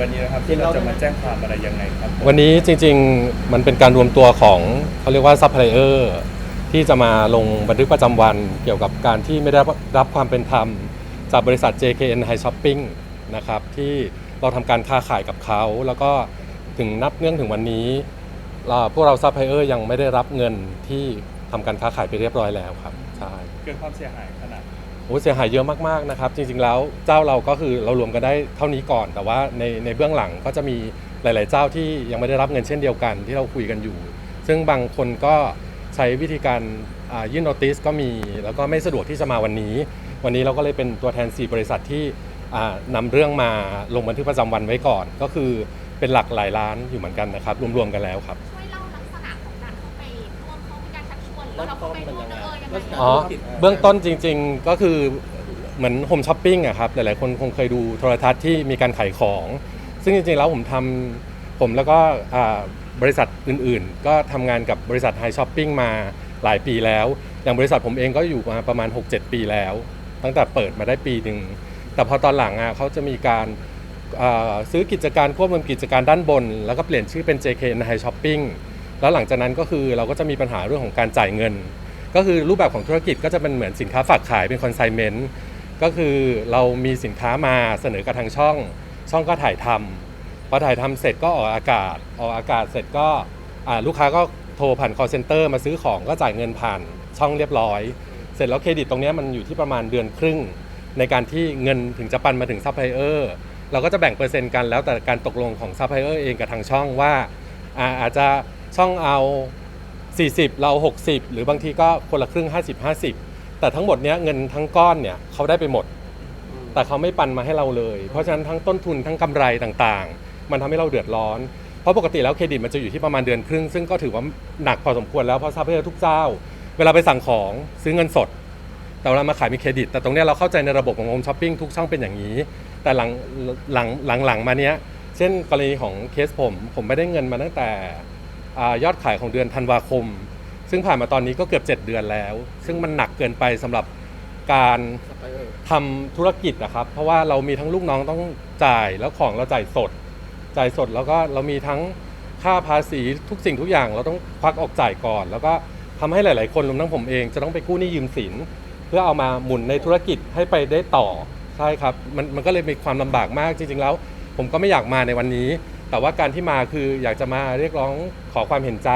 วันนี้นะครับที่เราจะมาแจ้งความอะไรยังไงครับ วันนี้จริงๆมันเป็นการรวมตัวของเขาเรียกว่าซัพพลายเออร์ที่จะมาลงบันทึกประจำวันเกี่ยวกับการที่ไม่ได้รับความเป็นธรรม จากบริษัท JKN High Shopping นะครับที่เราทำการค้าขายกับเขา แล้วก็ถึงนับเนื่องถึงวันนี้เราพวกเราซัพพลายเออร์ยังไม่ได้รับเงินที่ทำการค้าขายไปเรียบร้อยแล้วครับใช่ เกิดความเสียหายขนาด โอ้เสียหายเยอะมากๆนะครับ จริงๆแล้วเจ้าเราก็คือเรารวมกันได้เท่านี้ก่อน แต่ว่าในในเบื้องหลังก็จะมีหลาย ๆ เจ้าที่ยังไม่ได้รับเงินเช่นเดียวกันที่เราคุยกันอยู่ ซึ่งบางคนก็ใช้วิธีการยื่นโนติสก็มี แล้วก็ไม่สะดวกที่จะมาวันนี้ วันนี้เราก็เลยเป็นตัวแทน 4 บริษัทที่อ่านำเรื่องมาลงบันทึกประจำวันไว้ก่อน ก็คือเป็นหลักหลายล้านอยู่เหมือนกันนะครับ รวมๆกันแล้วครับ ว่าเราเข้าไปร่วมเออยังไงอ๋อเบื้องต้นจริง ๆก็คือเหมือนโฮมช้อปปิ้งอะครับหลายๆคนคงเคยดูโทรทัศน์ที่มีการขายของ ซึ่งจริงๆแล้วผมทำผมแล้วก็อ่าบริษัทอื่นๆ ก็ทำงานกับบริษัทไฮช้อปปิ้งมาหลายปีแล้ว อย่างบริษัทผมเองก็อยู่มาประมาณ 6-7 ปีแล้ว ตั้งแต่เปิดมาได้ปีหนึ่งแต่พอตอนหลังอะเขาจะมีการอ่าซื้อกิจการควบรวมกิจการด้านบน แล้วก็เปลี่ยนชื่อเป็น JKN High Shopping แล้วหลังจากนั้นก็คือเราก็จะมีปัญหาเรื่องของการจ่ายเงิน ก็คือรูปแบบของธุรกิจก็จะเป็นเหมือนสินค้าฝากขายเป็นคอนไซเมนต์ก็คือเรามีสินค้ามาเสนอกับทางช่อง ช่องก็ถ่ายทำพอถ่ายทำเสร็จก็ออกอากาศออกอากาศเสร็จก็ลูกค้าก็โทรผ่าน call center มาซื้อของก็จ่ายเงินผ่านช่องเรียบร้อย เสร็จแล้วเครดิตตรงนี้มันอยู่ที่ประมาณเดือนครึ่ง ในการที่เงินถึงจะปันมาถึงซัพพลายเออร์เราก็จะแบ่งเปอร์เซ็นต์กันแล้วแต่การตกลงของซัพพลายเออร์เองกับทางช่องว่าอาจจะ ช่องเอา 40 เรา 60 หรือบางทีก็คนละครึ่ง 50 50 แต่ทั้งหมดเนี้ยเงินทั้งก้อนเนี่ยเขาได้ไปหมด แต่เขาไม่ปันมาให้เราเลย เพราะฉะนั้นทั้งต้นทุนทั้งกำไรต่างๆ มันทำให้เราเดือดร้อน เพราะปกติแล้วเครดิตมันจะอยู่ที่ประมาณเดือนครึ่ง ซึ่งก็ถือว่าหนักพอสมควรแล้วเพราะซัพพลายเออร์ทุกเจ้า เวลาไปสั่งของซื้อเงินสด แต่เวลามาขายมีเครดิต แต่ตรงเนี้ยเราเข้าใจในระบบของโฮมช้อปปิ้งทุกช่องเป็นอย่างนี้ แต่หลังหลังหลังหลังมาเนี้ย เช่นกรณีของเคสผม ผมไม่ได้เงินมาตั้งแต่ อยอดขายของเดือนธันวาคม ซึ่งผ่านมาตอนนี้ก็เกือบ 7 เดือนแล้ว ซึ่งมันหนักเกินไปสำหรับการทำธุรกิจนะครับ เพราะว่าเรามีทั้งลูกน้องต้องจ่ายแล้วของเราจ่ายสด จ่ายสดแล้วก็เรามีทั้งค่าภาษีทุกสิ่งทุกอย่างเราต้องควักออกจ่ายก่อน แล้วก็ทำให้หลาย ๆ คนรวมทั้งผมเอง จะต้องไปกู้หนี้ยืมสิน เพื่อเอามาหมุนในธุรกิจให้ไปได้ต่อใช่ครับมันมันก็เลยมีความลำบากมากจริง ๆ แล้ว ผมก็ไม่อยากมาในวันนี้ แต่ว่าการที่มาคืออยากจะมาเรียกร้องขอความเห็นใจ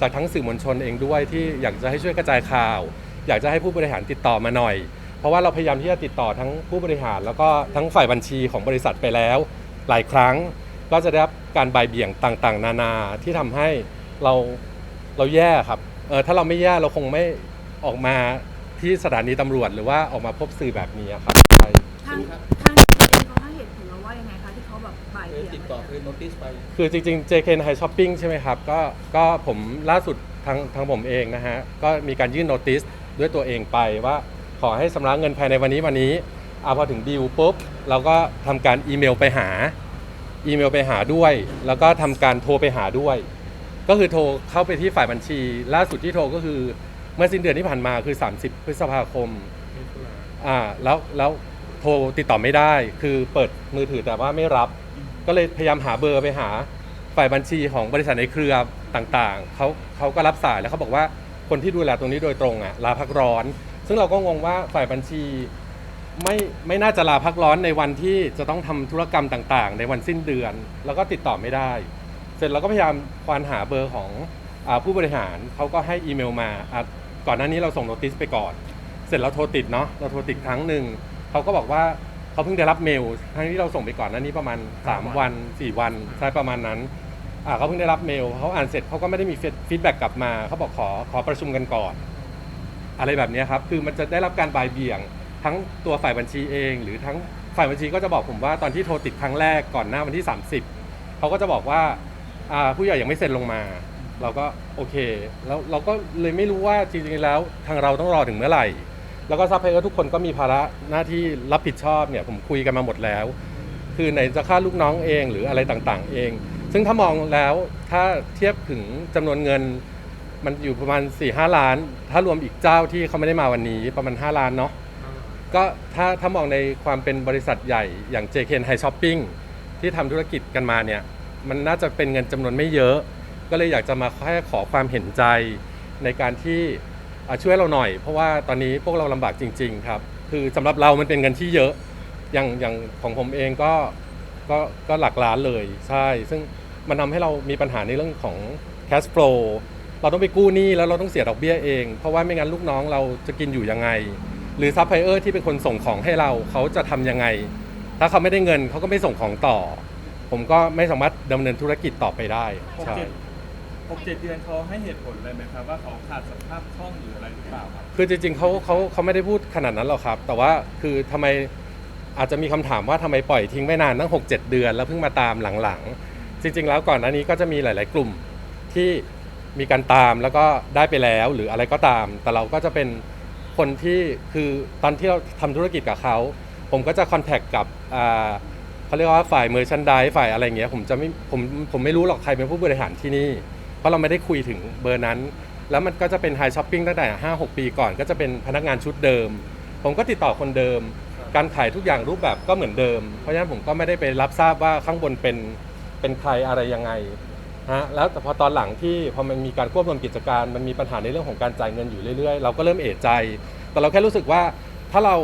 จากทั้งสื่อมวลชนเองด้วยที่อยากจะให้ช่วยกระจายข่าว อยากจะให้ผู้บริหารติดต่อมาหน่อย เพราะว่าเราพยายามที่จะติดต่อทั้งผู้บริหาร แล้วก็ทั้งฝ่ายบัญชีของบริษัทไปแล้ว หลายครั้งก็จะได้รับการบ่ายเบี่ยงต่างๆ นานาที่ทำให้เราเราแย่ครับเออถ้าเราไม่แย่เราคงไม่ออกมาที่สถานีตำรวจหรือว่าออกมาพบสื่อแบบนี้ครับใช่ บ่ายคือเบี่ยงติดต่อคือโนติสไป คือจริงๆ JK High Shopping ใช่ไหมครับ ก็ก็ผมล่าสุดทางทางผมเองนะฮะ ก็มีการยื่นโนติสด้วยตัวเองไปว่าขอให้ชำระเงินภายในวันนี้วันนี้เอาพอถึงดีลปุ๊บ เราก็ทำการอีเมลไปหา อีเมลไปหาด้วย แล้วก็ทำการโทรไปหาด้วย ก็คือโทรเข้าไปที่ฝ่ายบัญชี ล่าสุดที่โทรก็คือเมื่อสิ้นเดือนที่ผ่านมาคือ 30 พฤษภาคมอ่าแล้วแล้วโทรติดต่อไม่ได้ คือเปิดมือถือแต่ว่าไม่รับ ก็เลยพยายามหาเบอร์ไปหาฝ่ายบัญชีของบริษัทในเครือต่างๆเขาเขาก็รับสายแล้วเขาบอกว่าคนที่ดูแลตรงนี้โดยตรงอะลาพักร้อน ซึ่งเราก็งงว่าฝ่ายบัญชีไม่ไม่น่าจะลาพักร้อนในวันที่จะต้องทำธุรกรรมต่างๆ ในวันสิ้นเดือน แล้วก็ติดต่อไม่ได้ เสร็จเราก็พยายามควานหาเบอร์ของอผู้บริหารเขาก็ให้อีเมลมาก่อนหน้านี้เราส่งโนติสไปก่อน เสร็จเราโทรติดเนาะเราโทรติดครั้งหนึ่งเขาก็บอกว่า เขาเพิ่งได้รับเมลทั้งที่เราส่งไปก่อนหน้านี้ประมาณ 3 วัน 4 วันใช่ประมาณนั้นอ่าเขาเพิ่งได้รับเมลเขาอ่านเสร็จเขาก็ไม่ได้มีฟีดแบ็กกลับมาเขาบอกขอขอประชุมกันก่อน อะไรแบบเนี้ยครับคือมันจะได้รับการบ่ายเบี่ยง ทั้งตัวฝ่ายบัญชีเอง หรือทั้งฝ่ายบัญชีก็จะบอกผมว่าตอนที่โทรติดครั้งแรกก่อนหน้าวันที่ 30เขาก็จะบอกว่าอ่าผู้ใหญ่ยังไม่เซ็นลงมา เราก็โอเค แล้วเราก็เลยไม่รู้ว่าจริงๆแล้วทางเราต้องรอถึงเมื่อไหร่ แล้วก็ซัพพลายเออร์ทุกคนก็มีภาระหน้าที่รับผิดชอบเนี่ยผมคุยกันมาหมดแล้ว คือไหนจะค่าลูกน้องเองหรืออะไรต่างๆ เอง ซึ่งถ้ามองแล้วถ้าเทียบถึงจำนวนเงินมันอยู่ประมาณ4ี่ห้าล้าน ถ้ารวมอีกเจ้าที่เขาไม่ได้มาวันนี้ประมาณ 5 ล้านเนาะก็ถ้าถ้ามองในความเป็นบริษัทใหญ่อย่าง JK High Shopping ที่ทำธุรกิจกันมาเนี่ยมันน่าจะเป็นเงินจำนวนไม่เยอะ ก็เลยอยากจะมาแค่ขอความเห็นใจในการที่อะ ช่วยเราหน่อย เพราะว่าตอนนี้พวกเราลำบากจริง ๆ ครับ คือสำหรับเรามันเป็นเงินที่เยอะอย่างอย่างของผมเองก็ก็ก็หลักล้านเลยใช่ ซึ่งมันทำให้เรามีปัญหาในเรื่องของ cash flow เราต้องไปกู้หนี้แล้วเราต้องเสียดอกเบี้ยเอง เพราะว่าไม่งั้นลูกน้องเราจะกินอยู่ยังไง หรือซัพพลายเออร์ที่เป็นคนส่งของให้เราเขาจะทำยังไง ถ้าเขาไม่ได้เงินเขาก็ไม่ส่งของต่อ ผมก็ไม่สามารถดำเนินธุรกิจต่อไปได้หกใช่ เจ็ด หกเจ็ดเดือนเขาให้เหตุผลอะไรไหมครับว่าเขาขาดสภาพคล่องหรืออะไรหรือเปล่าครับคือจริงๆเขาเขาเขาไม่ได้พูดขนาดนั้นหรอกครับ แต่ว่าคือทำไมอาจจะมีคำถามว่าทำไมปล่อยทิ้งไม่นานตั้ง 6 7 เดือน แล้วเพิ่งมาตามหลังๆ จริง ๆ แล้วก่อนหน้านี้ก็จะมีหลาย ๆ กลุ่มที่มีการตามแล้วก็ได้ไปแล้วหรืออะไรก็ตาม แต่เราก็จะเป็นคนที่คือตอนที่เราทำธุรกิจกับเขาผมก็จะคอนแทคกับอ่าเขาเรียกว่าฝ่ายเมอร์ชันดายฝ่ายอะไรอย่างเงี้ยผมจะไม่ผมผมไม่รู้หรอกใครเป็นผู้บริหารที่นี่ เพราะเราไม่ได้คุยถึงเบอร์นั้น แล้วมันก็จะเป็นไฮช้อปปิ้งตั้งแต่ 5 6 ปีก่อน ก็จะเป็นพนักงานชุดเดิม ผมก็ติดต่อคนเดิม การขายทุกอย่างรูปแบบก็เหมือนเดิม เพราะฉะนั้นผมก็ไม่ได้ไปรับทราบว่าข้างบนเป็นเป็นใครอะไรยังไงฮะแล้วแต่พอตอนหลังที่พอมันมีการควบรวมกิจการมันมีปัญหาในเรื่องของการจ่ายเงินอยู่เรื่อยๆ เราก็เริ่มเอะใจ แต่เราแค่รู้สึกว่าถ้าเรา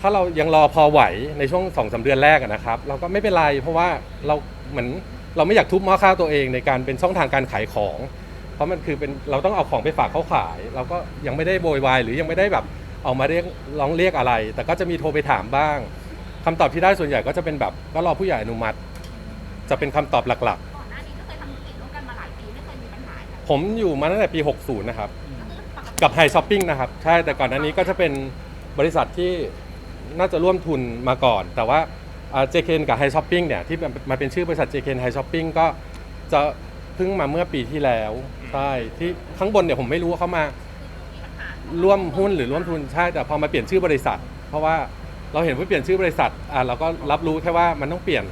ถ้าเรายังรอพอไหวในช่วงสองสาเดือนแรกนะครับ เราก็ไม่เป็นไรเพราะว่าเราเหมือน เราไม่อยากทุบหม้อข้าวตัวเองในการเป็นช่องทางการขายของ เพราะมันคือเป็นเราต้องเอาของไปฝากเขาขาย เราก็ยังไม่ได้โวยวายหรือยังไม่ได้แบบออกมาเรียกร้องเรียกอะไร แต่ก็จะมีโทรไปถามบ้างคำตอบที่ได้ส่วนใหญ่ก็จะเป็นแบบก็รอผู้ใหญ่อนุมัติ จะเป็นคำตอบหลักก่อนหน้านี้ก็เคยทำธุรกิจร่วมกันมาหลายปีไม่เคยมีปัญหาค่ะๆผมอยู่มาตั้งแต่ปี 60 นะครับก็คือปกติกับไฮช้อปปิ้งนะครับ ใช่แต่ก่อนอันนี้ก็จะเป็นบริษัทที่น่าจะร่วมทุนมาก่อน แต่ว่า อ่า JK กับไฮช้อปปิ้งเนี่ยที่มันมาเป็นชื่อบริษัท JK ไฮช้อปปิ้งก็จะเพิ่งมาเมื่อปีที่แล้วใช่ที่ข้างบนเนี่ยผมไม่รู้ว่าเขามามีปัญหาร่วมหุ้นหรือร่วมทุนใช่แต่พอมาเปลี่ยนชื่อบริษัท เพราะว่าเราเห็นว่าเปลี่ยนชื่อบริษัทอ่าเราก็รับรู้แค่ว่ามันต้องเปลี่ยน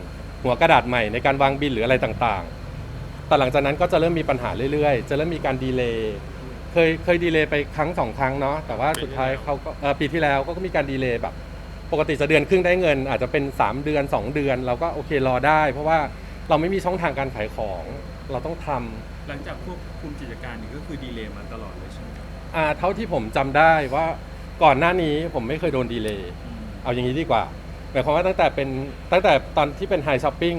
หัวกระดาษใหม่ในการวางบินหรืออะไรต่างๆ แต่หลังจากนั้นก็จะเริ่มมีปัญหาเรื่อยๆ จะเริ่มมีการดีเลย์เคยเคยดีเลย์ไปครั้งสองครั้งเนาะแต่ว่าสุดท้ายเขาก็เอ่อปีที่แล้วก็มีการดีเลย์แบบ ปกติจะเดือนครึ่งได้เงิน อาจจะเป็น 3 เดือน 2 เดือน เราก็โอเครอได้ เพราะว่าเราไม่มีช่องทางการขายของเราต้องทำหลังจากควบคุมกิจการนี่ก็คือดีเลย์มาตลอดเลยใช่ไหมครับอ่าเท่าที่ผมจำได้ว่าก่อนหน้านี้ผมไม่เคยโดนดีเลย์เอาอย่างนี้ดีกว่าหมายความว่าตั้งแต่เป็นตั้งแต่ตอนที่เป็นไฮช้อปปิ้ง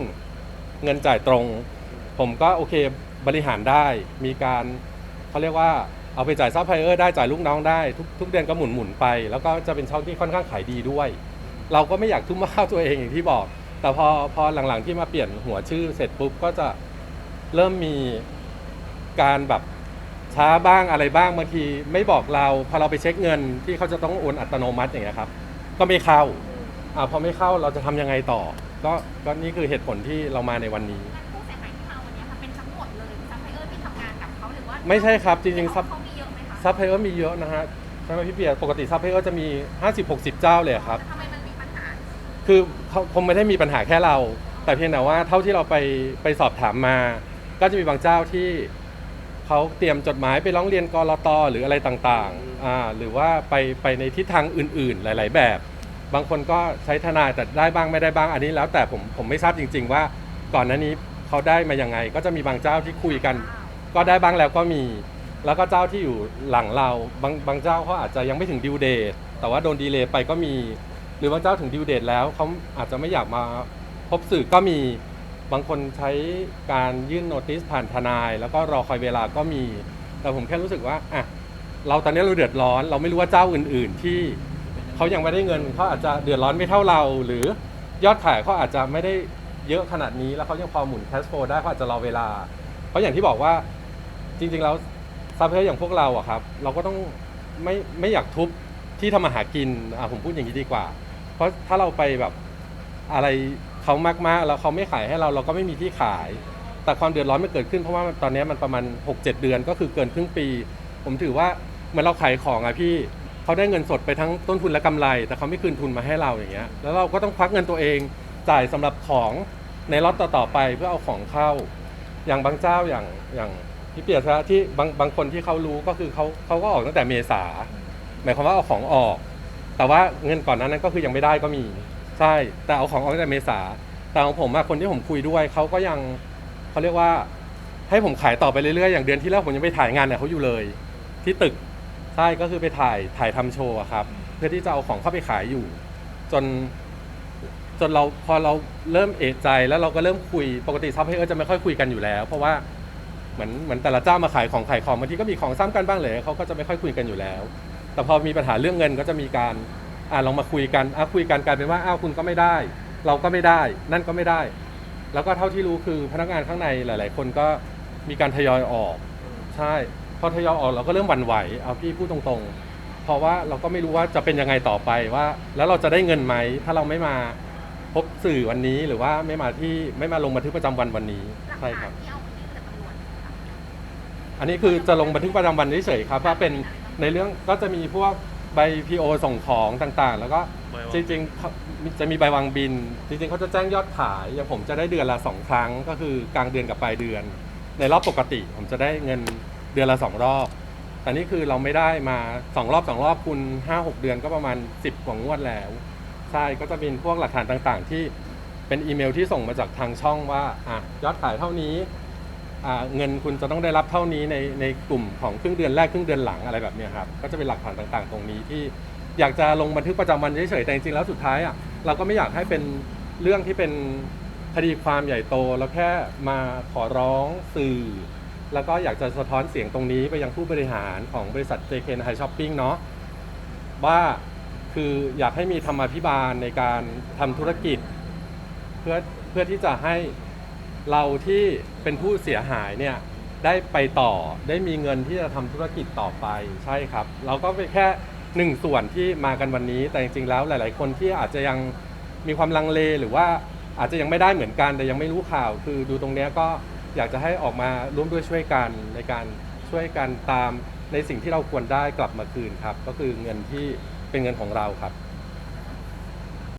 เงินจ่ายตรง ผมก็โอเคบริหารได้มีการเขาเรียกว่า เอาไปจ่ายซัพพลายเออร์ได้จ่ายลูกน้องได้ทุกทุกเดือนก็หมุนหมุนๆไป แล้วก็จะเป็นช่องที่ค่อนข้างขายดีด้วย เราก็ไม่อยากทุ่มข้าวตัวเองอย่างที่บอก แต่พอพอหลังๆที่มาเปลี่ยนหัวชื่อเสร็จปุ๊บก็จะเริ่มมีการแบบช้าบ้างอะไรบ้างบางทีไม่บอกเราพอเราไปเช็คเงินที่เขาจะต้องโอนอัตโนมัติอย่างเงี้ยครับ ก็ไม่เข้าอ่าพอไม่เข้าเราจะทำยังไงต่อ ก็ก็นี่คือเหตุผลที่เรามาในวันนี้งั้นผู้เสียหายที่มาวันนี้ค่ะเป็นทั้งหมดเลยซัพพลายเออร์ที่ทำงานกับเขาหรือว่าไม่ใช่ครับจริงๆซัพ เขามีเยอะไหมคะซัพพลายเออร์มีเยอะนะฮะใช่ไหมพี่เปียปกติซัพพลายเออร์จะมี 50-60 เจ้าเลยครับ ทำไมมันมีปัญหาคือเขาคงไม่ได้มีปัญหาแค่เรา แต่เพียงแต่ว่าเท่าที่เราไปไปสอบถามมา ก็จะมีบางเจ้าที่เขาเตรียมจดหมายไปร้องเรียนกรตหรืออะไรต่างๆอ่าหรือว่าไปไปในทิศทางอื่นๆ หลาย ๆ แบบ บางคนก็ใช้ทนายแต่ได้บ้างไม่ได้บ้างอันนี้แล้ว แต่ผมผมไม่ทราบจริง ๆ ว่าก่อนหน้านี้เขาได้มายังไง ก็จะมีบางเจ้าที่คุยกัน ก็ได้บ้างแล้วก็มี แล้วก็เจ้าที่อยู่หลังเราบางบางเจ้าเขาอาจจะยังไม่ถึงดิวเดตแต่ว่าโดนดีเลย์ไปก็มี หรือบางเจ้าถึงดิวเดตแล้วเขาอาจจะไม่อยากมาพบสื่อก็มีบางคนใช้การยื่นโนติสผ่านทนาย แล้วก็รอคอยเวลาก็มี แต่ผมแค่รู้สึกว่าอะเราตอนนี้เราเดือดร้อน เราไม่รู้ว่าเจ้าอื่น ๆ ที่เขายังไม่ได้เงินเขาอาจจะเดือดร้อนไม่เท่าเรา หรือยอดขายเขาอาจจะไม่ได้เยอะขนาดนี้แล้วเขายังพอหมุนแคสโฟได้เขาอาจจะรอเวลา เพราะอย่างที่บอกว่าจริง ๆ แล้ว ซัพพลายอย่างพวกเราอะครับ เราก็ต้องไม่ไม่อยากทุบที่ทำมาหากินอะผมพูดอย่างนี้ดีกว่า เพราะถ้าเราไปแบบอะไรเขามากๆแล้วเขาไม่ขายให้เราเราก็ไม่มีที่ขาย แต่ความเดือดร้อนมันเกิดขึ้นเพราะว่าตอนนี้มันประมาณ 6-7 เดือนก็คือเกินครึ่งปี ผมถือว่าเหมือนเราขายของอะพี่เขาได้เงินสดไปทั้งต้นทุนและกำไร แต่เขาไม่คืนทุนมาให้เราอย่างเงี้ยแล้วเราก็ต้องควักเงินตัวเองจ่ายสำหรับของในล็อตต่อๆไปเพื่อเอาของเข้า อย่างบางเจ้าอย่างอย่าง พี่เปียชะที่บางบางคนที่เขารู้ก็คือเขาเขาก็ออกตั้งแต่เมษาหมายความว่าเอาของออก แต่ว่าเงินก่อนหนานั้นก็คือยังไม่ได้ก็มีใช่แต่เอาของออกตั้งแต่เมษาแต่ของผมอะคนที่ผมคุยด้วยเขาก็ยังเขาเรียกว่าให้ผมขายต่อไปเรื่อยๆอย่างเดือนที่แล้วผมยังไปถ่ายงานเนี่ยเขาอยู่เลย ที่ตึกใช่ก็คือไปถ่ายถ่ายทำโชว์ครับ เพื่อที่จะเอาของเข้าไปขายอยู่ จนจนเราพอเราเริ่มเอะใจแล้วเราก็เริ่มคุยปกติซัพพลายเออร์จะไม่ค่อยคุยกันอยู่แล้ว เพราะว่า เหมือนเหมือนแต่ละเจ้ามาขายของขายของบางทีก็มีของซ้ำกันบ้างเลยเขาก็จะไม่ค่อยคุยกันอยู่แล้ว แต่พอมีปัญหาเรื่องเงินก็จะมีการอ่าลองมาคุยกันอะคุยกันกลายเป็นว่าอ้าวคุณก็ไม่ได้ เราก็ไม่ได้ นั่นก็ไม่ได้ แล้วก็เท่าที่รู้คือพนักงานข้างในหลาย ๆ คนก็มีการทยอยออก ใช่พอทยอยออกเราก็เริ่มหวั่นไหวเอาพี่พูดตรงๆ เพราะว่าเราก็ไม่รู้ว่าจะเป็นยังไงต่อไปว่า แล้วเราจะได้เงินไหมถ้าเราไม่มาพบสื่อวันนี้หรือว่าไม่มาที่ไม่มาลงบันทึกประจำวันวันนี้ใช่ครับที่เอาไปยื่นกับตำรวจค่ะ อันนี้คือจะลงบันทึกประจำวันเฉยๆครับว่าเป็นในเรื่องก็จะมีพวกใบพีโอส่งของต่างๆ แล้วก็จริงๆเขาจะมีใบวางบิน จริงๆเขาจะแจ้งยอดขายอย่างผมจะได้เดือนละสองครั้ง ก็คือกลางเดือนกับปลายเดือน ในรอบปกติ ผมจะได้เงินเดือนละสองรอบ แต่นี่คือเราไม่ได้มาสองรอบสองรอบคุณห้าหกเดือนก็ประมาณสิบกว่างวดแล้ว ใช่ก็จะเป็นพวกหลักฐานต่างๆ ที่เป็นอีเมลที่ส่งมาจากทางช่องว่าอะยอดขายเท่านี้อ่า เงินคุณจะต้องได้รับเท่านี้ในในกลุ่มของครึ่งเดือนแรกครึ่งเดือนหลังอะไรแบบนี้ครับก็จะเป็นหลักฐานต่างๆ ตรงนี้ที่อยากจะลงบันทึกประจำวันเฉยๆแต่จริงๆแล้วสุดท้ายอะเราก็ไม่อยากให้เป็นเรื่องที่เป็นคดีความใหญ่โตแล้วแค่มาขอร้องสื่อ แล้วก็อยากจะสะท้อนเสียงตรงนี้ไปยังผู้บริหารของบริษัท JK High Shopping เนาะว่าคืออยากให้มีธรรมาภิบาลในการทำธุรกิจ เพื่อเพื่อที่จะให้ เราที่เป็นผู้เสียหายเนี่ยได้ไปต่อได้มีเงินที่จะทำธุรกิจต่อไปใช่ครับ เราก็เป็นแค่หนึ่งส่วนที่มากันวันนี้ แต่จริงๆแล้วหลาย ๆ คนที่อาจจะยังมีความลังเลหรือว่าอาจจะยังไม่ได้เหมือนกันแต่ยังไม่รู้ข่าว คือดูตรงเนี้ยก็อยากจะให้ออกมาร่วมด้วยช่วยกันในการช่วยกันตามในสิ่งที่เราควรได้กลับมาคืนครับ ก็คือเงินที่เป็นเงินของเราครับ